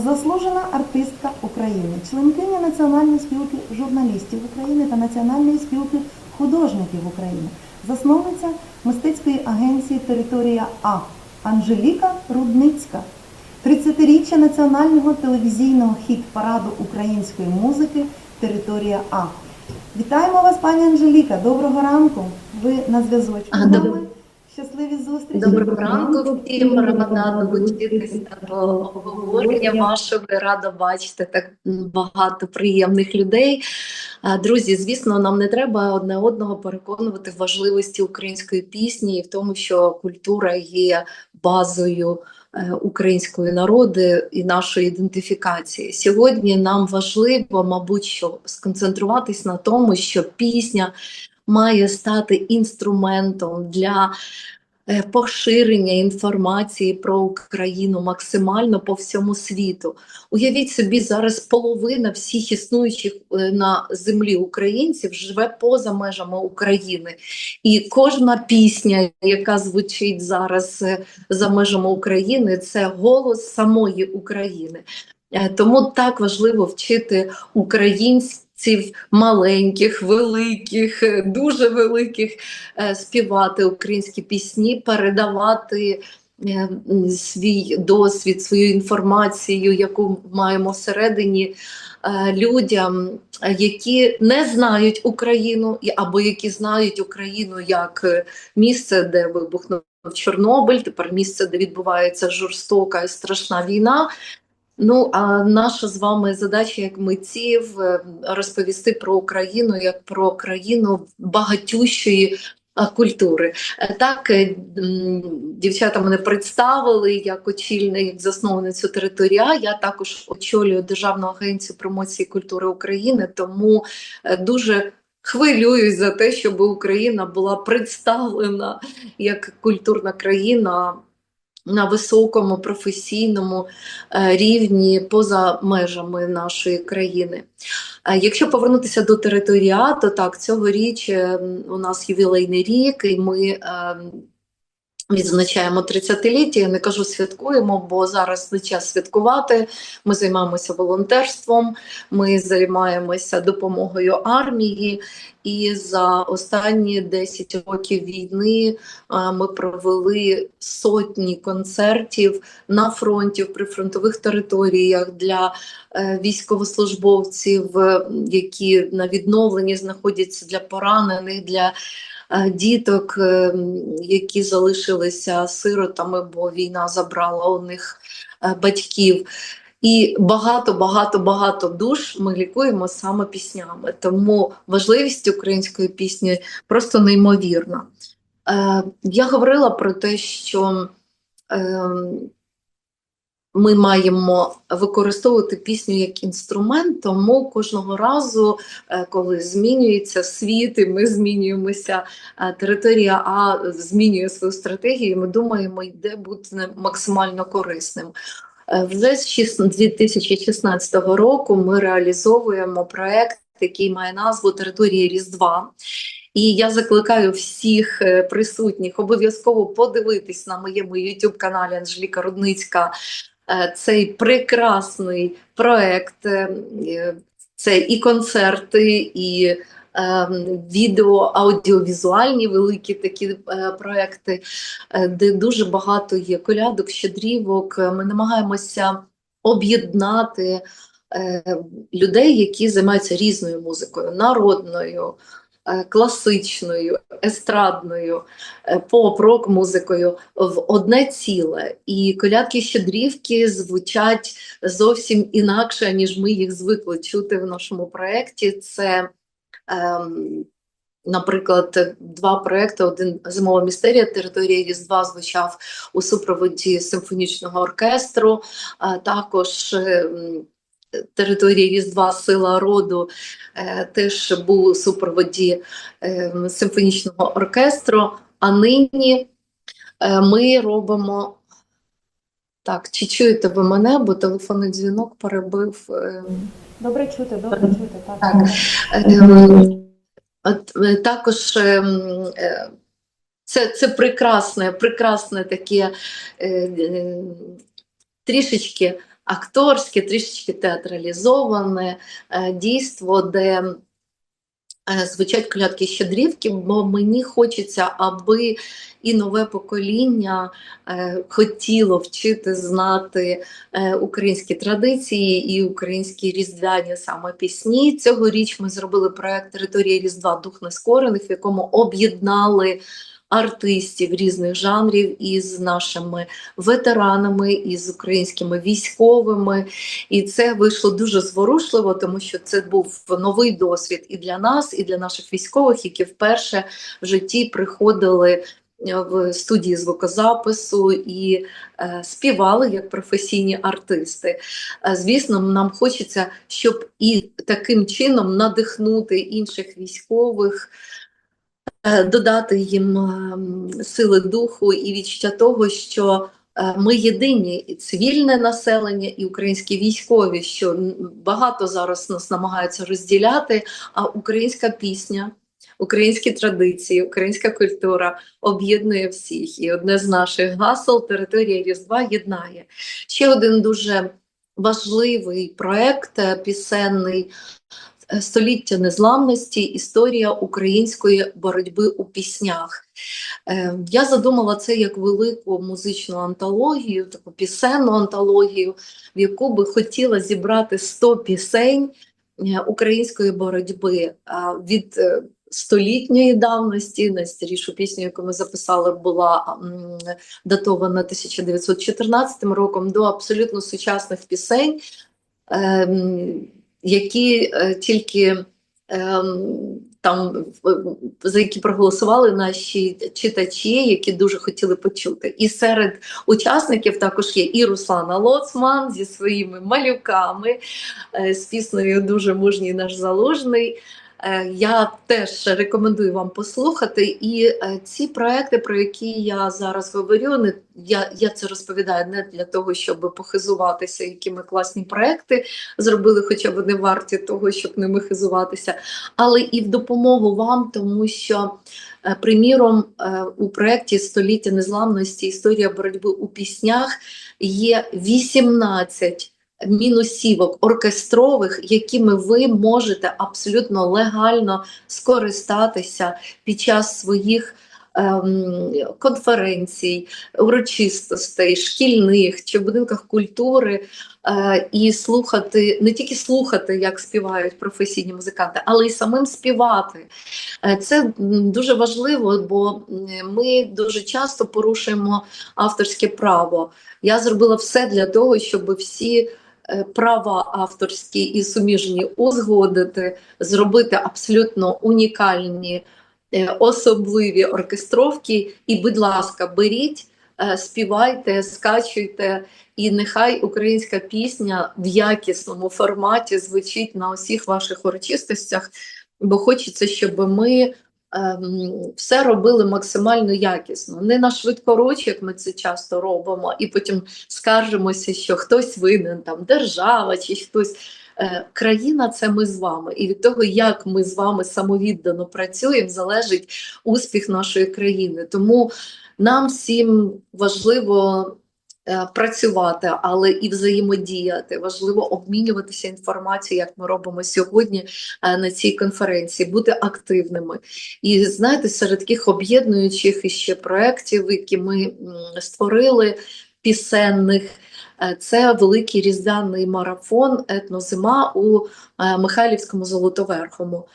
заслужена артистка України, членкиня Національної спілки журналістів України та Національної спілки художників України, засновниця мистецької агенції Територія А Анжеліка Рудницька, 30-річчя національного телевізійного хіт-параду української музики Територія А. Вітаємо вас, пані Анжеліка. Доброго ранку. Ви на зв'язочку. Щасливі зустрічі. Доброго ранку всім, рада долучитися до обговорення вашого. Рада бачити так багато приємних людей. Друзі, звісно, нам не треба одне одного переконувати в важливості української пісні і в тому, що культура є базою е, української народу і нашої ідентифікації. Сьогодні нам важливо, мабуть, що сконцентруватись на тому, що пісня має стати інструментом для е, поширення інформації про Україну максимально по всьому світу. Уявіть собі, зараз половина всіх існуючих е, на землі українців живе поза межами України. І кожна пісня, яка звучить зараз е, за межами України, це голос самої України. Тому так важливо вчити українців маленьких, великих, е, дуже великих е, співати українські пісні, передавати е, свій досвід, свою інформацію, яку маємо всередині людям, які не знають Україну або які знають Україну як місце, де вибухнув Чорнобиль, тепер місце, де відбувається жорстока і страшна війна. Ну, а наша з вами задача як митців е, розповісти про Україну як про країну багатющої культури. Е, Так, е, дівчата мене представили як очільник, засновницю територія. Я також очолюю Державну агенцію промоції культури України, тому дуже хвилююсь за те, щоб Україна була представлена як культурна країна на високому професійному е, рівні поза межами нашої країни. Е, Якщо повернутися до територіату, так, цьогоріч е, у нас ювілейний рік, і ми відзначаємо 30-ліття. Я не кажу святкуємо, бо зараз не час святкувати. Ми займаємося волонтерством, ми займаємося допомогою армії. І за останні 10 років війни ми провели сотні концертів на фронті в прифронтових територіях для е, військовослужбовців, які на відновленні знаходяться для поранених, для діток, е, які залишилися сиротами, бо війна забрала у них е, батьків. І багато, багато, багато душ ми лікуємо саме піснями. Тому важливість української пісні просто неймовірна. Е, я говорила про те, що е, ми маємо використовувати пісню як інструмент, тому кожного разу, е, коли змінюється світ, і ми змінюємося, е, територія А змінює свою стратегію, ми думаємо, де бути максимально корисним. Е, Вже з шіс- 2016 року ми реалізовуємо проект, який має назву Територія Різдва. І я закликаю всіх присутніх обов'язково подивитись на моєму youtube каналі Анжеліка Рудницька цей прекрасний проект. Е, е, Це і концерти, і е, відео, аудіовізуальні великі такі е, проекти, е, де дуже багато є колядок, щедрівок. Е, Ми намагаємося об'єднати е, людей, які займаються різною музикою, народною, е, класичною, естрадною, е, поп-рок музикою в одне ціле. І колядки щедрівки звучать зовсім інакше, ніж ми їх звикли чути в нашому проєкті. Це ем, Наприклад, два проекти: один зимова містерія територія Різдва звучав у супроводі симфонічного оркестру, а також територія Різдва Сила роду е, теж був у супроводі ем, симфонічного оркестру. А нині е, ми робимо. Так, чи чуєте ви мене, бо телефонний дзвінок перебив. Добре чути, добре чути. Так. Так. Ем, От, е, також ем, е, це, це прекрасне, прекрасне таке е, е, трішечки акторське, трішечки театралізоване е, дійство, де е, звучать колядки щедрівки, бо мені хочеться, аби і нове покоління е, хотіло вчити знати українські традиції і українські різдвяні саме пісні. Цьогоріч ми зробили проект Територія Різдва Дух Нескорених, в якому об'єднали артистів різних жанрів із нашими ветеранами, із українськими військовими. І це вийшло дуже зворушливо, тому що це був новий досвід і для нас, і для наших військових, які вперше в житті приходили е, в студії звукозапису і е, співали як професійні артисти. Е, Звісно, нам хочеться, щоб і таким чином надихнути інших військових. Е, Додати їм ем, сили духу і відчуття того, що е, ми єдині і цивільне населення, і українські військові, що багато зараз нас намагаються розділяти, а українська пісня, українські традиції, українська культура об'єднує всіх. І одне з наших гасел Територія Різдва єднає. Ще один дуже важливий проект е, пісенний. Століття незламності, історія української боротьби у піснях. Е, Я задумала це як велику музичну антологію, таку пісенну антологію, в яку би хотіла зібрати 100 пісень е, української боротьби від е, столітньої давності. Найстарішу пісню, яку ми записали, була датована 1914 роком до абсолютно сучасних пісень, ем, які е, тільки ем, там за які проголосували наші читачі, які дуже хотіли почути. І серед учасників також є і Руслана Лоцман зі своїми малюками, е, з піснею Дуже мужній наш залужний. Е, Я теж рекомендую вам послухати. І е, ці проекти, про які я зараз говорю, не я, я це розповідаю не для того, щоб похизуватися, які ми класні проекти зробили, хоча вони варті того, щоб ними хизуватися, але і в допомогу вам, тому що, е, приміром, у проєкті Століття незламності історія боротьби у піснях є 18 мінусівок оркестрових, якими ви можете абсолютно легально скористатися під час своїх. ем, Конференцій, урочистостей, шкільних чи в будинках культури, е, і слухати, не тільки слухати, як співають професійні музиканти, але й самим співати. Е, Це дуже важливо, бо ми дуже часто порушуємо авторське право. Я зробила все для того, щоб всі права авторські і суміжні узгодити, зробити абсолютно унікальні, е, особливі оркестровки. І, будь ласка, беріть, е, співайте, скачуйте, і нехай українська пісня в якісному форматі звучить на усіх ваших урочистостях, бо хочеться, щоб ми все робили максимально якісно, не на швидкоруч, як ми це часто робимо, і потім скаржимося, що хтось винен, там держава чи хтось. Е, Країна це ми з вами, і від того, як ми з вами самовіддано працюємо, залежить успіх нашої країни. Тому нам всім важливо працювати, але і взаємодіяти. Важливо обмінюватися інформацією, як ми робимо сьогодні е, на цій конференції, бути активними. І знаєте, серед таких об'єднуючих іще проєктів, які ми створили, пісенних. е, Це великий різдвяний марафон етнозима у е, Михайлівському Золотоверхому.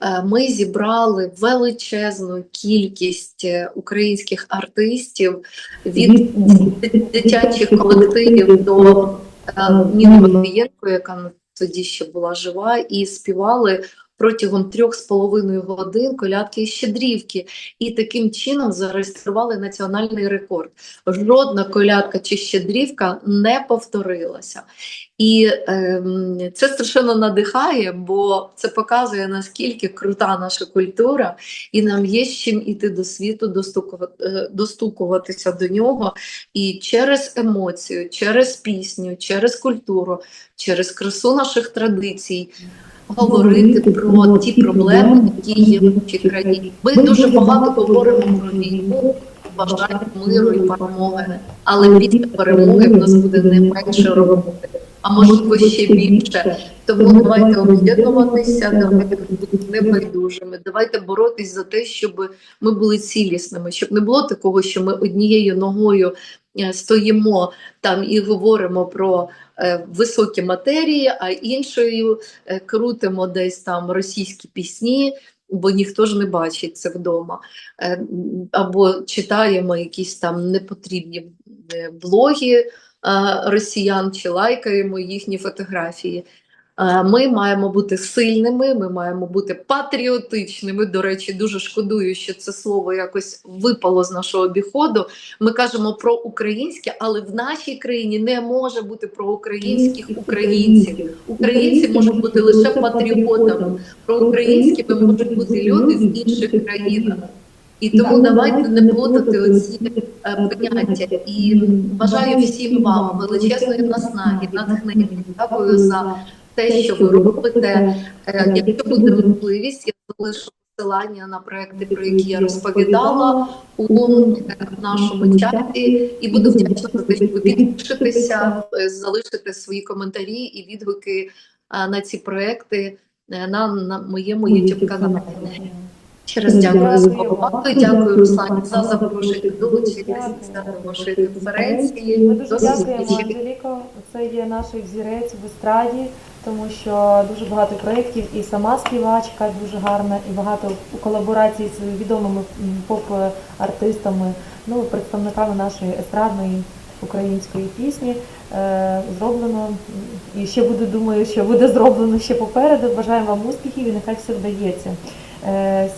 Е, Ми зібрали величезну кількість е, українських артистів від дитячих колективів до е, Ніни Матвієнко, яка тоді ще була жива, і співали протягом трьох з половиною годин колядки і щедрівки, і таким чином зареєстрували національний рекорд. Жодна колядка чи щедрівка не повторилася. І ем, це страшенно надихає, бо це показує наскільки крута наша культура, і нам є з чим іти до світу, достукувати, е, достукуватися до нього. І через емоцію, через пісню, через культуру, через красу наших традицій говорити про ті проблеми, які є в нашій країні. Ми дуже багато говоримо про війну, бажання миру і перемоги. Але після перемоги в нас буде не менше роботи, а можливо ще більше. Тому давайте об'єднуватися, давайте бути небайдужими. Давайте боротись за те, щоб ми були цілісними, щоб не було такого, що ми однією ногою е, стоїмо там і говоримо про е, високі матерії, а іншою е, крутимо десь там російські пісні. Бо ніхто ж не бачить це вдома, або читаємо якісь там непотрібні блоги е, росіян чи лайкаємо їхні фотографії. Е, Ми маємо бути сильними, ми маємо бути патріотичними. До речі, дуже шкодую, що це слово якось випало з нашого обіходу. Ми кажемо про українське, але в нашій країні не може бути про українських українців. Українці можуть бути лише патріотами. Про українськими можуть бути люди з інших країн. І тому давайте не плутати оці е. І бажаю всім вам величезної наснаги, натхнення. Дякую за те, що ви робите. Е, Якщо буде можливість, я залишу посилання на проекти, про які я розповідала у е, нашому чаті, і буду вдячна за те, що ви підпишетеся, залишите свої коментарі і відгуки на ці проекти на, на моєму youtube каналі. Ще раз дякую за увагу. Дякую, Руслані, за запрошення долучитися до вашої конференції. Ми дуже дякуємо. Анжеліко. Це є наш взірець в естраді, тому що дуже багато проєктів, і сама співачка дуже гарна, і багато колаборацій з відомими поп-артистами, ну, представниками нашої естрадної української пісні. Е, зроблено і ще буде, думаю, що буде зроблено ще попереду. Бажаємо вам успіхів і нехай все вдається. Е,